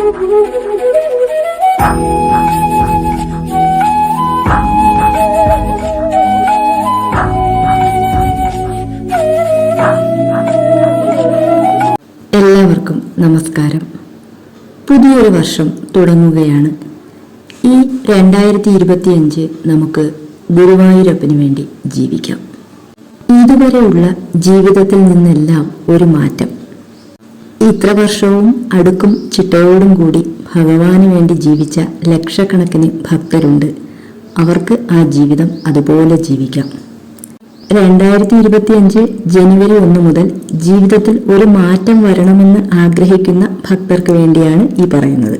എല്ലാവർക്കും നമസ്കാരം. പുതിയൊരു വർഷം തുടങ്ങുകയാണ്. ഈ രണ്ടായിരത്തി ഇരുപത്തിയഞ്ച് നമുക്ക് ഗുരുവായൂരപ്പന് വേണ്ടി ജീവിക്കാം. ഇതുവരെയുള്ള ജീവിതത്തിൽ നിന്നെല്ലാം ഒരു മാറ്റം. ഇത്ര വർഷവും അടുക്കും ചിട്ടയോടും കൂടി ഭഗവാന് വേണ്ടി ജീവിച്ച ലക്ഷക്കണക്കിന് ഭക്തരുണ്ട്. അവർക്ക് ആ ജീവിതം അതുപോലെ ജീവിക്കാം. രണ്ടായിരത്തി ഇരുപത്തി അഞ്ച് ജനുവരി ഒന്ന് മുതൽ ജീവിതത്തിൽ ഒരു മാറ്റം വരണമെന്ന് ആഗ്രഹിക്കുന്ന ഭക്തർക്ക് വേണ്ടിയാണ് ഈ പറയുന്നത്.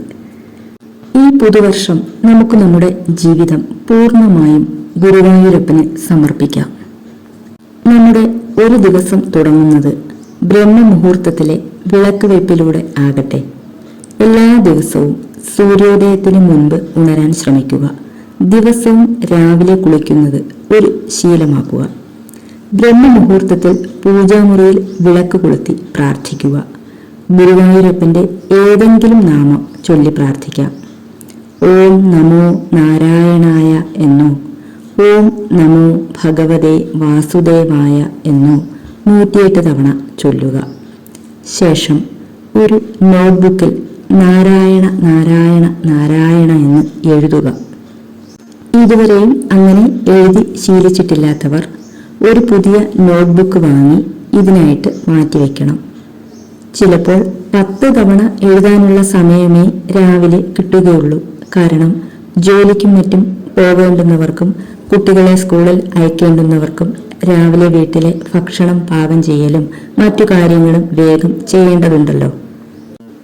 ഈ പുതുവർഷം നമുക്ക് നമ്മുടെ ജീവിതം പൂർണമായും ഗുരുവായൂരപ്പന് സമർപ്പിക്കാം. നമ്മുടെ ഒരു ദിവസം തുടങ്ങുന്നത് ബ്രഹ്മമുഹൂർത്തത്തിലെ വിളക്ക് വെപ്പിലൂടെ ആകട്ടെ. എല്ലാ ദിവസവും സൂര്യോദയത്തിന് മുൻപ് ഉണരാൻ ശ്രമിക്കുക. ദിവസവും രാവിലെ കുളിക്കുന്നത് ഒരു ശീലമാക്കുക. ബ്രഹ്മമുഹൂർത്തത്തിൽ പൂജാമുറിയിൽ വിളക്ക് കൊളുത്തി പ്രാർത്ഥിക്കുക. ഗുരുവായൂരപ്പന്റെ ഏതെങ്കിലും നാമം ചൊല്ലി പ്രാർത്ഥിക്കാം. ഓം നമോ നാരായണായ എന്നോ ഓം നമോ ഭഗവതേ വാസുദേവായ എന്നോ നൂറ്റിയെട്ട് തവണ ചൊല്ലുക. ശേഷം ഒരു നോട്ട്ബുക്കിൽ നാരായണ നാരായണ നാരായണ എന്ന് എഴുതുക. ഇതുവരെയും അങ്ങനെ എഴുതി ശീലിച്ചിട്ടില്ലാത്തവർ ഒരു പുതിയ നോട്ട്ബുക്ക് വാങ്ങി ഇതിനായിട്ട് മാറ്റിവെക്കണം. ചിലപ്പോൾ പത്ത് തവണ എഴുതാനുള്ള സമയമേ രാവിലെ കിട്ടുകയുള്ളൂ. കാരണം ജോലിക്കും മറ്റും പോകേണ്ടുന്നവർക്കും കുട്ടികളെ സ്കൂളിൽ അയക്കേണ്ടുന്നവർക്കും രാവിലെ വീട്ടിലെ ഭക്ഷണം പാകം ചെയ്യലും മറ്റു കാര്യങ്ങളും വേഗം ചെയ്യേണ്ടതുണ്ടല്ലോ.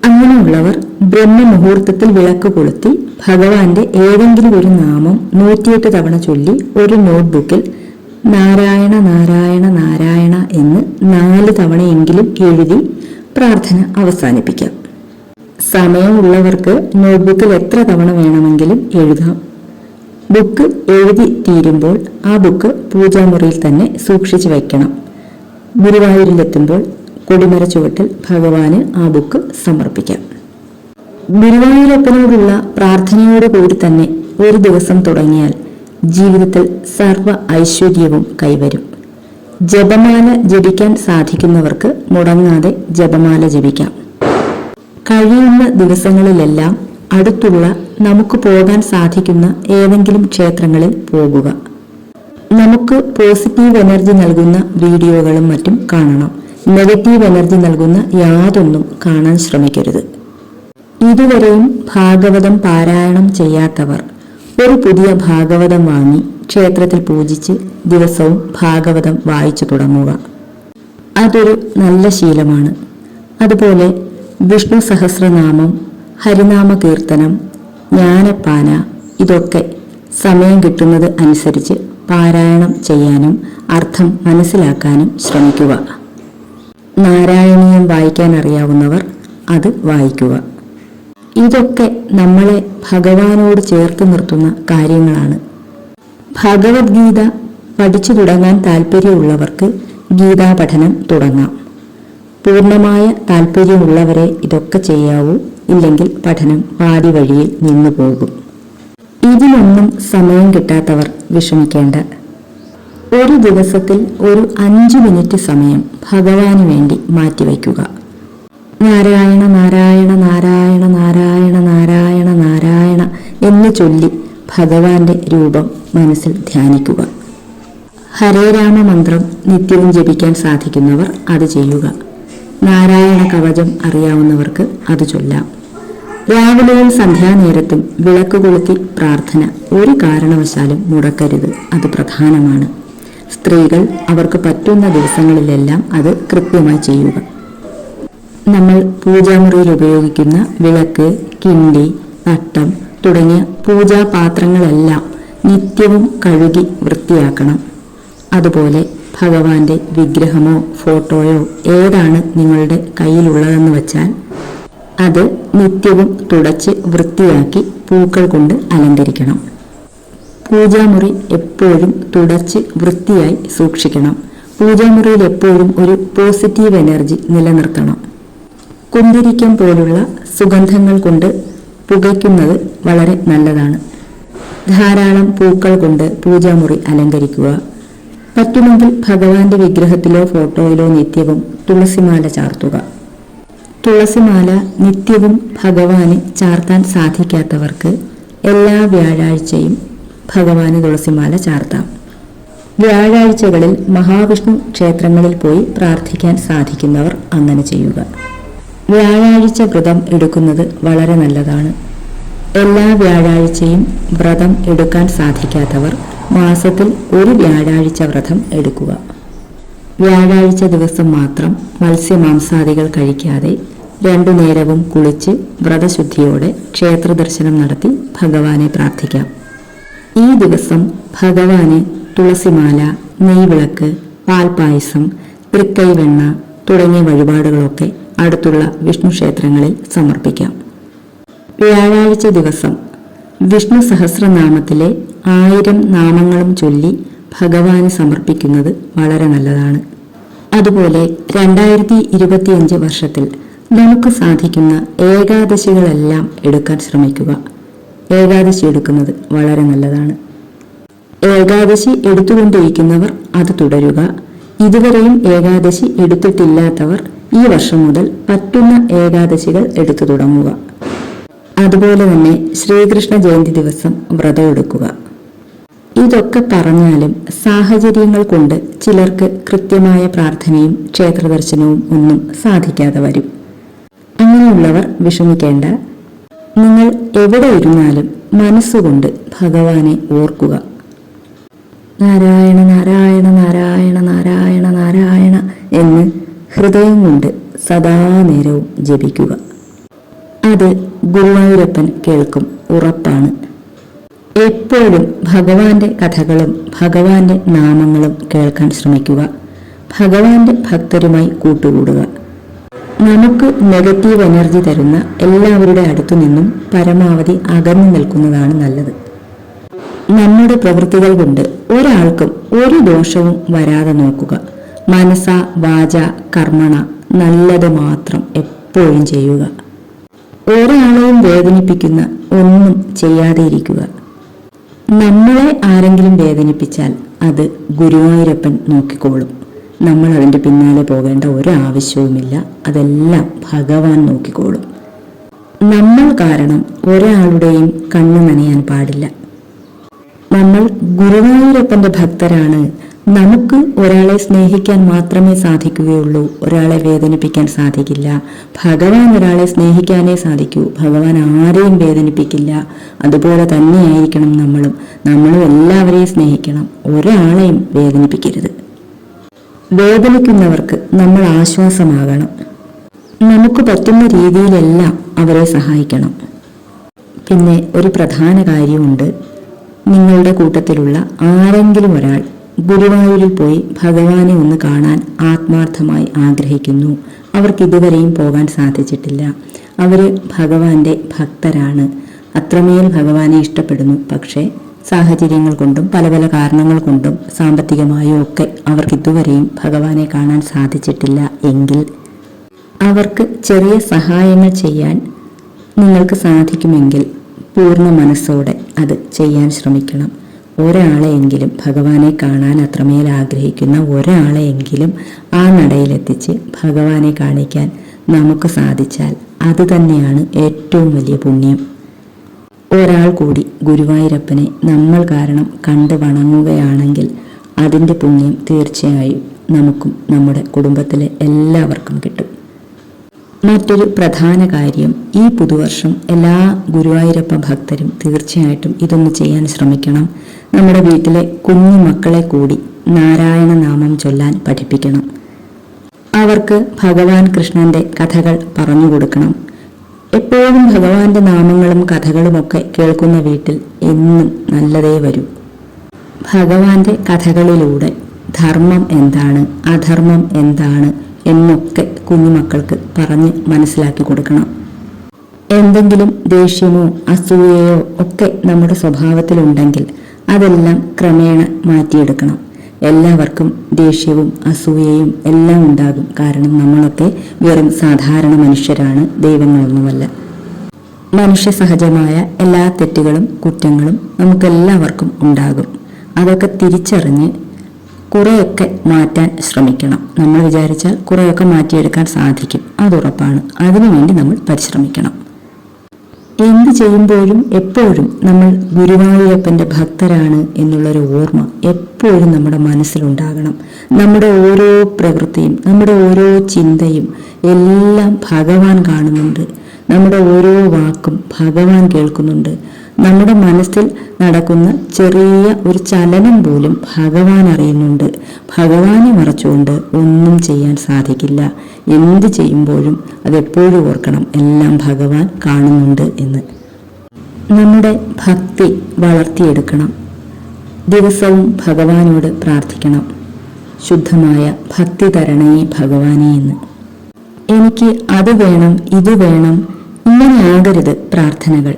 അങ്ങനെയുള്ളവർ ബ്രഹ്മമുഹൂർത്തത്തിൽ വിളക്ക് കൊളുത്തി ഭഗവാന്റെ ഏതെങ്കിലും ഒരു നാമം നൂറ്റിയെട്ട് തവണ ചൊല്ലി ഒരു നോട്ട്ബുക്കിൽ നാരായണ നാരായണ നാരായണ എന്ന് നാല് തവണയെങ്കിലും എഴുതി പ്രാർത്ഥന അവസാനിപ്പിക്കാം. സമയമുള്ളവർക്ക് നോട്ട്ബുക്കിൽ എത്ര തവണ വേണമെങ്കിലും എഴുതാം. ബുക്ക് എഴുതി തീരുമ്പോൾ ആ ബുക്ക് പൂജാമുറിയിൽ തന്നെ സൂക്ഷിച്ചു വയ്ക്കണം ഗുരുവായൂരിലെത്തുമ്പോൾ കൊടിമര ചുവട്ടിൽ ഭഗവാന് ആ ബുക്ക് സമർപ്പിക്കാം. ഗുരുവായൂരപ്പനോടുള്ള പ്രാർത്ഥനയോടുകൂടി തന്നെ ഒരു ദിവസം തുടങ്ങിയാൽ ജീവിതത്തിൽ സർവ ഐശ്വര്യവും കൈവരും. ജപമാല ജപിക്കാൻ സാധിക്കുന്നവർക്ക് മുടങ്ങാതെ ജപമാല ജപിക്കാം. കഴിയുന്ന ദിവസങ്ങളിലെല്ലാം അടുത്തുള്ള നമുക്ക് പോകാൻ സാധിക്കുന്ന ഏതെങ്കിലും ക്ഷേത്രങ്ങളിൽ പോകുക. നമുക്ക് പോസിറ്റീവ് എനർജി നൽകുന്ന വീഡിയോകളും മറ്റും കാണണം. നെഗറ്റീവ് എനർജി നൽകുന്ന യാതൊന്നും കാണാൻ ശ്രമിക്കരുത്. ഇതുവരെയും ഭാഗവതം പാരായണം ചെയ്യാത്തവർ ഒരു പുതിയ ഭാഗവതം വാങ്ങി ക്ഷേത്രത്തിൽ പൂജിച്ച് ദിവസവും ഭാഗവതം വായിച്ചു തുടങ്ങുക. അതൊരു നല്ല ശീലമാണ്. അതുപോലെ വിഷ്ണു സഹസ്രനാമം ഹരിനാമ കീർത്തനം ജ്ഞാനപ്പാന ഇതൊക്കെ സമയം കിട്ടുന്നത് അനുസരിച്ച് പാരായണം ചെയ്യാനും അർത്ഥം മനസ്സിലാക്കാനും ശ്രമിക്കുക. നാരായണീയം വായിക്കാൻ അറിയാവുന്നവർ അത് വായിക്കുക. ഇതൊക്കെ നമ്മളെ ഭഗവാനോട് ചേർത്ത് നിർത്തുന്ന കാര്യങ്ങളാണ്. ഭഗവത്ഗീത പഠിച്ചു തുടങ്ങാൻ താല്പര്യമുള്ളവർക്ക് ഗീതാ പഠനം തുടങ്ങാം. പൂർണമായ താല്പര്യമുള്ളവരെ ഇതൊക്കെ ചെയ്യാവൂ. ഇല്ലെങ്കിൽ പഠനം പാതി വഴിയിൽ നിന്നു പോകും. ഇതിനൊന്നും സമയം കിട്ടാത്തവർ വിഷമിക്കേണ്ട. ഒരു ദിവസത്തിൽ ഒരു അഞ്ചു മിനിറ്റ് സമയം ഭഗവാന് വേണ്ടി മാറ്റിവെക്കുക നാരായണ നാരായണ നാരായണ നാരായണ നാരായണ നാരായണ എന്ന് ചൊല്ലി ഭഗവാന്റെ രൂപം മനസ്സിൽ ധ്യാനിക്കുക. ഹരേരാമ മന്ത്രം നിത്യവും ജപിക്കാൻ സാധിക്കുന്നവർ അത് ചെയ്യുക. നാരായണ കവചം അറിയാവുന്നവർക്ക് അത് ചൊല്ലാം. രാവിലെയും സന്ധ്യാനേരത്തും വിളക്ക് കൊളുത്തി പ്രാർത്ഥന ഒരു കാരണവശാലും മുടക്കരുത്. അത് പ്രധാനമാണ്. സ്ത്രീകൾ അവർക്ക് പറ്റുന്ന ദിവസങ്ങളിലെല്ലാം അത് കൃത്യമായി ചെയ്യുക. നമ്മൾ പൂജാമുറിയിൽ ഉപയോഗിക്കുന്ന വിളക്ക് കിണ്ടി തട്ടം തുടങ്ങിയ പൂജാപാത്രങ്ങളെല്ലാം നിത്യവും കഴുകി വൃത്തിയാക്കണം. അതുപോലെ ഭഗവാന്റെ വിഗ്രഹമോ ഫോട്ടോയോ ഏതാണ് നിങ്ങളുടെ കയ്യിലുള്ളതെന്ന് വച്ചാൽ അത് നിത്യവും തുടച്ച് വൃത്തിയാക്കി പൂക്കൾ കൊണ്ട് അലങ്കരിക്കണം. പൂജാമുറി എപ്പോഴും തുടച്ച് വൃത്തിയായി സൂക്ഷിക്കണം. പൂജാമുറിയിൽ എപ്പോഴും ഒരു പോസിറ്റീവ് എനർജി നിലനിർത്തണം. കുന്തിരിക്കം പോലുള്ള സുഗന്ധങ്ങൾ കൊണ്ട് പുകയ്ക്കുന്നത് വളരെ നല്ലതാണ്. ധാരാളം പൂക്കൾ കൊണ്ട് പൂജാമുറി അലങ്കരിക്കുക. പറ്റുമെങ്കിൽ ഭഗവാന്റെ വിഗ്രഹത്തിലോ ഫോട്ടോയിലോ നിത്യവും തുളസിമാല ചാർത്തുക. തുളസിമാല നിത്യവും ഭഗവാന് ചാർത്താൻ സാധിക്കാത്തവർക്ക് എല്ലാ വ്യാഴാഴ്ചയും ഭഗവാന് തുളസിമാല ചാർത്താം. വ്യാഴാഴ്ചകളിൽ മഹാവിഷ്ണു ക്ഷേത്രങ്ങളിൽ പോയി പ്രാർത്ഥിക്കാൻ സാധിക്കുന്നവർ അങ്ങനെ ചെയ്യുക. വ്യാഴാഴ്ച വ്രതം എടുക്കുന്നത് വളരെ നല്ലതാണ്. എല്ലാ വ്യാഴാഴ്ചയും വ്രതം എടുക്കാൻ സാധിക്കാത്തവർ മാസത്തിൽ ഒരു വ്യാഴാഴ്ച വ്രതം എടുക്കുക. വ്യാഴാഴ്ച ദിവസം മാത്രം മത്സ്യമാംസാദികൾ കഴിക്കാതെ രണ്ടു നേരവും കുളിച്ച് വ്രതശുദ്ധിയോടെ ക്ഷേത്ര ദർശനം നടത്തി ഭഗവാനെ പ്രാർത്ഥിക്കാം. ഈ ദിവസം ഭഗവാന് തുളസിമാല നെയ്വിളക്ക് പാൽപായസം തൃക്കൈവെണ്ണ തുടങ്ങിയ വഴിപാടുകളൊക്കെ അടുത്തുള്ള വിഷ്ണു ക്ഷേത്രങ്ങളിൽ സമർപ്പിക്കാം. വ്യാഴാഴ്ച ദിവസം വിഷ്ണു സഹസ്രനാമത്തിലെ ആയിരം നാമങ്ങളും ചൊല്ലി ഭഗവാന് സമർപ്പിക്കുന്നത് വളരെ നല്ലതാണ്. അതുപോലെ രണ്ടായിരത്തി ഇരുപത്തിയഞ്ച് വർഷത്തിൽ നമുക്ക് സാധിക്കുന്ന ഏകാദശികളെല്ലാം എടുക്കാൻ ശ്രമിക്കുക. ഏകാദശി എടുക്കുന്നത് വളരെ നല്ലതാണ്. ഏകാദശി എടുത്തുകൊണ്ടിരിക്കുന്നവർ അത് തുടരുക. ഇതുവരെയും ഏകാദശി എടുത്തിട്ടില്ലാത്തവർ ഈ വർഷം മുതൽ പറ്റുന്ന ഏകാദശികൾ എടുത്തു തുടങ്ങുക. അതുപോലെ തന്നെ ശ്രീകൃഷ്ണ ജയന്തി ദിവസം വ്രതം എടുക്കുക. ഇതൊക്കെ പറഞ്ഞാലും സാഹചര്യങ്ങൾ കൊണ്ട് ചിലർക്ക് കൃത്യമായ പ്രാർത്ഥനയും ക്ഷേത്രദർശനവും ഒന്നും സാധിക്കാതെ വരും. അങ്ങനെയുള്ളവർ വിഷമിക്കേണ്ട. നിങ്ങൾ എവിടെ ഇരുന്നാലും മനസ്സുകൊണ്ട് ഭഗവാനെ ഓർക്കുക. നാരായണ നാരായണ നാരായണ നാരായണ നാരായണ എന്ന് ഹൃദയം കൊണ്ട് സദാ നേരവും ജപിക്കുക. അത് ഗുരുവായൂരപ്പൻ കേൾക്കും ഉറപ്പാണ്. എപ്പോഴും ഭഗവാന്റെ കഥകളും ഭഗവാന്റെ നാമങ്ങളും കേൾക്കാൻ ശ്രമിക്കുക. ഭഗവാന്റെ ഭക്തരുമായി കൂട്ടുകൂടുക. നമുക്ക് നെഗറ്റീവ് എനർജി തരുന്ന എല്ലാവരുടെ അടുത്തു നിന്നും പരമാവധി അകന്നു നിൽക്കുന്നതാണ് നല്ലത്. നമ്മുടെ പ്രവൃത്തികൾ കൊണ്ട് ഒരാൾക്കും ഒരു ദോഷവും വരാതെ നോക്കുക. മനസ്സ വാച കർമ്മണ നല്ലത് മാത്രം എപ്പോഴും ചെയ്യുക. ഒരാളെയും വേദനിപ്പിക്കുന്ന ഒന്നും ചെയ്യാതെ ഇരിക്കുക നമ്മളെ ആരെങ്കിലും വേദനിപ്പിച്ചാൽ അത് ഗുരുവായൂരപ്പൻ നോക്കിക്കോളും. നമ്മൾ അതിന്റെ പിന്നാലെ പോകേണ്ട ഒരു ആവശ്യവുമില്ല. അതെല്ലാം ഭഗവാൻ നോക്കിക്കോളും. നമ്മൾ കാരണം ഒരാളുടെയും കണ്ണു നനയാൻ പാടില്ല. നമ്മൾ ഗുരുവായൂരപ്പന്റെ ഭക്തരാണ്. നമുക്ക് ഒരാളെ സ്നേഹിക്കാൻ മാത്രമേ സാധിക്കുകയുള്ളൂ. ഒരാളെ വേദനിപ്പിക്കാൻ സാധിക്കില്ല. ഭഗവാൻ ഒരാളെ സ്നേഹിക്കാനേ സാധിക്കൂ. ഭഗവാൻ ആരെയും വേദനിപ്പിക്കില്ല. അതുപോലെ തന്നെയായിരിക്കണം നമ്മളും. നമ്മളും എല്ലാവരെയും സ്നേഹിക്കണം. ഒരാളെയും വേദനിപ്പിക്കരുത്. വേദനിക്കുന്നവർക്ക് നമ്മൾ ആശ്വാസമാകണം. നമുക്ക് പറ്റുന്ന രീതിയിലെല്ലാം അവരെ സഹായിക്കണം. പിന്നെ ഒരു പ്രധാന കാര്യമുണ്ട്. നിങ്ങളുടെ കൂട്ടത്തിലുള്ള ആരെങ്കിലും ഒരാൾ ഗുരുവായൂരിൽ പോയി ഭഗവാനെ ഒന്ന് കാണാൻ ആത്മാർത്ഥമായി ആഗ്രഹിക്കുന്നു. അവർക്ക് ഇതുവരെയും പോകാൻ സാധിച്ചിട്ടില്ല. അവർ ഭഗവാന്റെ ഭക്തരാണ്. അത്രമേൽ ഭഗവാനെ ഇഷ്ടപ്പെടുന്നു. പക്ഷേ സാഹചര്യങ്ങൾ കൊണ്ടും പല പല കാരണങ്ങൾ കൊണ്ടും സാമ്പത്തികമായും ഒക്കെ അവർക്ക് ഇതുവരെയും ഭഗവാനെ കാണാൻ സാധിച്ചിട്ടില്ല എങ്കിൽ അവർക്ക് ചെറിയ സഹായങ്ങൾ ചെയ്യാൻ നിങ്ങൾക്ക് സാധിക്കുമെങ്കിൽ പൂർണ മനസ്സോടെ അത് ചെയ്യാൻ ശ്രമിക്കണം. ഒരാളെയെങ്കിലും ഭഗവാനെ കാണാൻ അത്രമേൽ ആഗ്രഹിക്കുന്ന ഒരാളെയെങ്കിലും ആ നടയിലെത്തിച്ച് ഭഗവാനെ കാണിക്കാൻ നമുക്ക് സാധിച്ചാൽ അത് തന്നെയാണ് ഏറ്റവും വലിയ പുണ്യം. ഒരാൾ കൂടി ഗുരുവായൂരപ്പനെ നമ്മൾ കാരണം കണ്ട് വണങ്ങുകയാണെങ്കിൽ അതിന്റെ പുണ്യം തീർച്ചയായും നമുക്കും നമ്മുടെ കുടുംബത്തിലെ എല്ലാവർക്കും കിട്ടും. മറ്റൊരു പ്രധാന കാര്യം ഈ പുതുവർഷം എല്ലാ ഗുരുവായൂരപ്പ ഭക്തരും തീർച്ചയായിട്ടും ഇതൊന്ന് ചെയ്യാൻ ശ്രമിക്കണം. നമ്മുടെ വീട്ടിലെ കുഞ്ഞു മക്കളെ കൂടി നാരായണ നാമം ചൊല്ലാൻ പഠിപ്പിക്കണം. അവർക്ക് ഭഗവാൻ കൃഷ്ണന്റെ കഥകൾ പറഞ്ഞു കൊടുക്കണം. ഭഗവാന്റെ നാമങ്ങളും കഥകളുമൊക്കെ കേൾക്കുന്ന വീട്ടിൽ എന്നും നല്ലതേ വരൂ. ഭഗവാന്റെ കഥകളിലൂടെ ധർമ്മം എന്താണ് അധർമ്മം എന്താണ് എന്നൊക്കെ കുഞ്ഞുമക്കൾക്ക് പറഞ്ഞ് മനസ്സിലാക്കി കൊടുക്കണം. എന്തെങ്കിലും ദേഷ്യമോ അസൂയയോ ഒക്കെ നമ്മുടെ സ്വഭാവത്തിലുണ്ടെങ്കിൽ അതെല്ലാം ക്രമേണ മാറ്റിയെടുക്കണം. എല്ലാവർക്കും ദേഷ്യവും അസൂയയും എല്ലാം ഉണ്ടാകും. കാരണം നമ്മളൊക്കെ വെറും സാധാരണ മനുഷ്യരാണ് ദൈവങ്ങളൊന്നുമല്ല. മനുഷ്യ സഹജമായ എല്ലാ തെറ്റുകളും കുറ്റങ്ങളും നമുക്കെല്ലാവർക്കും ഉണ്ടാകും. അതൊക്കെ തിരിച്ചറിഞ്ഞ് കുറേയൊക്കെ മാറ്റാൻ ശ്രമിക്കണം. നമ്മൾ വിചാരിച്ചാൽ കുറേയൊക്കെ മാറ്റിയെടുക്കാൻ സാധിക്കും. അത് ഉറപ്പാണ്. അതിനുവേണ്ടി നമ്മൾ പരിശ്രമിക്കണം. എന്ത് ചെയ്യുമ്പോഴും എപ്പോഴും നമ്മൾ ഗുരുവായൂരപ്പന്റെ ഭക്തരാണ് എന്നുള്ളൊരു ഓർമ്മ എപ്പോഴും നമ്മുടെ മനസ്സിലുണ്ടാകണം. നമ്മുടെ ഓരോ പ്രകൃതിയും നമ്മുടെ ഓരോ ചിന്തയും എല്ലാം ഭഗവാൻ കാണുന്നുണ്ട്. നമ്മുടെ ഓരോ വാക്കും ഭഗവാൻ കേൾക്കുന്നുണ്ട്. നമ്മുടെ മനസ്സിൽ നടക്കുന്ന ചെറിയ ഒരു ചലനം പോലും ഭഗവാൻ അറിയുന്നുണ്ട്. ഭഗവാനെ മറച്ചുകൊണ്ട് ഒന്നും ചെയ്യാൻ സാധിക്കില്ല. എന്ത് ചെയ്യുമ്പോഴും അതെപ്പോഴും ഓർക്കണം. എല്ലാം ഭഗവാൻ കാണുന്നുണ്ട് എന്ന്. നമ്മുടെ ഭക്തി വളർത്തിയെടുക്കണം. ദിവസവും ഭഗവാനോട് പ്രാർത്ഥിക്കണം. ശുദ്ധമായ ഭക്തി തരണേ ഭഗവാനെ എന്ന്. എനിക്ക് അത് വേണം ഇത് വേണം ഇങ്ങനെയാകരുത് പ്രാർത്ഥനകൾ.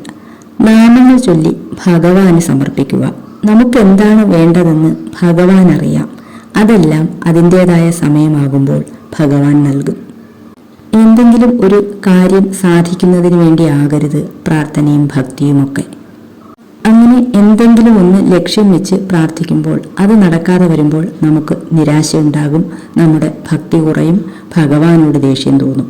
നാമങ്ങൾ ചൊല്ലി ഭഗവാന് സമർപ്പിക്കുക. നമുക്ക് എന്താണ് വേണ്ടതെന്ന് ഭഗവാൻ അറിയാം അതെല്ലാം അതിന്റെതായ സമയമാകുമ്പോൾ ഭഗവാൻ നൽകും. എന്തെങ്കിലും ഒരു കാര്യം സാധിക്കുന്നതിന് വേണ്ടി ആകരുത് പ്രാർത്ഥനയും ഭക്തിയുമൊക്കെ. അങ്ങനെ എന്തെങ്കിലും ഒന്ന് ലക്ഷ്യം വെച്ച് പ്രാർത്ഥിക്കുമ്പോൾ അത് നടക്കാതെ വരുമ്പോൾ നമുക്ക് നിരാശയുണ്ടാകും നമ്മുടെ ഭക്തി കുറയും ഭഗവാനോട് ദേഷ്യം തോന്നും.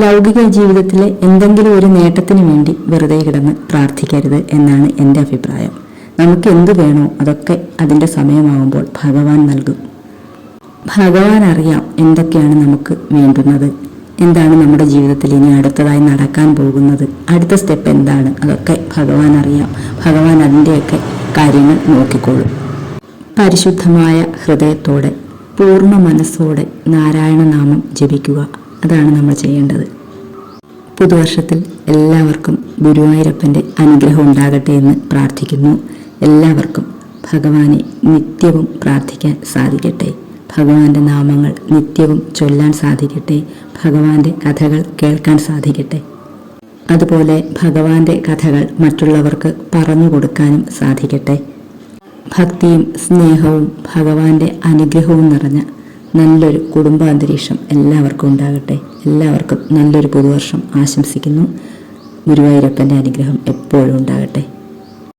ലൗകിക ജീവിതത്തിലെ എന്തെങ്കിലും ഒരു നേട്ടത്തിന് വേണ്ടി വെറുതെ കിടന്ന് പ്രാർത്ഥിക്കരുത് എന്നാണ് എന്റെ അഭിപ്രായം. നമുക്ക് എന്ത് വേണോ അതൊക്കെ അതിന്റെ സമയമാകുമ്പോൾ ഭഗവാൻ നൽകും. ഭഗവാൻ അറിയാം എന്തൊക്കെയാണ് നമുക്ക് വേണ്ടുന്നത്. എന്താണ് നമ്മുടെ ജീവിതത്തിൽ ഇനി അടുത്തതായി നടക്കാൻ പോകുന്നത്. അടുത്ത സ്റ്റെപ്പ് എന്താണ് അതൊക്കെ ഭഗവാൻ അറിയാം. ഭഗവാൻ അതിന്റെയൊക്കെ കാര്യങ്ങൾ നോക്കിക്കോളും. പരിശുദ്ധമായ ഹൃദയത്തോടെ പൂർണ മനസ്സോടെ നാരായണനാമം ജപിക്കുക. അതാണ് നമ്മൾ ചെയ്യേണ്ടത്. പുതുവർഷത്തിൽ എല്ലാവർക്കും ഗുരുവായൂരപ്പന്റെ അനുഗ്രഹം ഉണ്ടാകട്ടെ എന്ന് പ്രാർത്ഥിക്കുന്നു. എല്ലാവർക്കും ഭഗവാനെ നിത്യവും പ്രാർത്ഥിക്കാൻ സാധിക്കട്ടെ. ഭഗവാന്റെ നാമങ്ങൾ നിത്യവും ചൊല്ലാൻ സാധിക്കട്ടെ. ഭഗവാന്റെ കഥകൾ കേൾക്കാൻ സാധിക്കട്ടെ. അതുപോലെ ഭഗവാന്റെ കഥകൾ മറ്റുള്ളവർക്ക് പറഞ്ഞു കൊടുക്കാനും സാധിക്കട്ടെ. ഭക്തിയും സ്നേഹവും ഭഗവാന്റെ അനുഗ്രഹവും നിറഞ്ഞ നല്ലൊരു കുടുംബാന്തരീക്ഷം എല്ലാവർക്കും ഉണ്ടാകട്ടെ. എല്ലാവർക്കും നല്ലൊരു പുതുവർഷം ആശംസിക്കുന്നു. ഗുരുവായൂരപ്പന്റെ അനുഗ്രഹം എപ്പോഴും ഉണ്ടാകട്ടെ.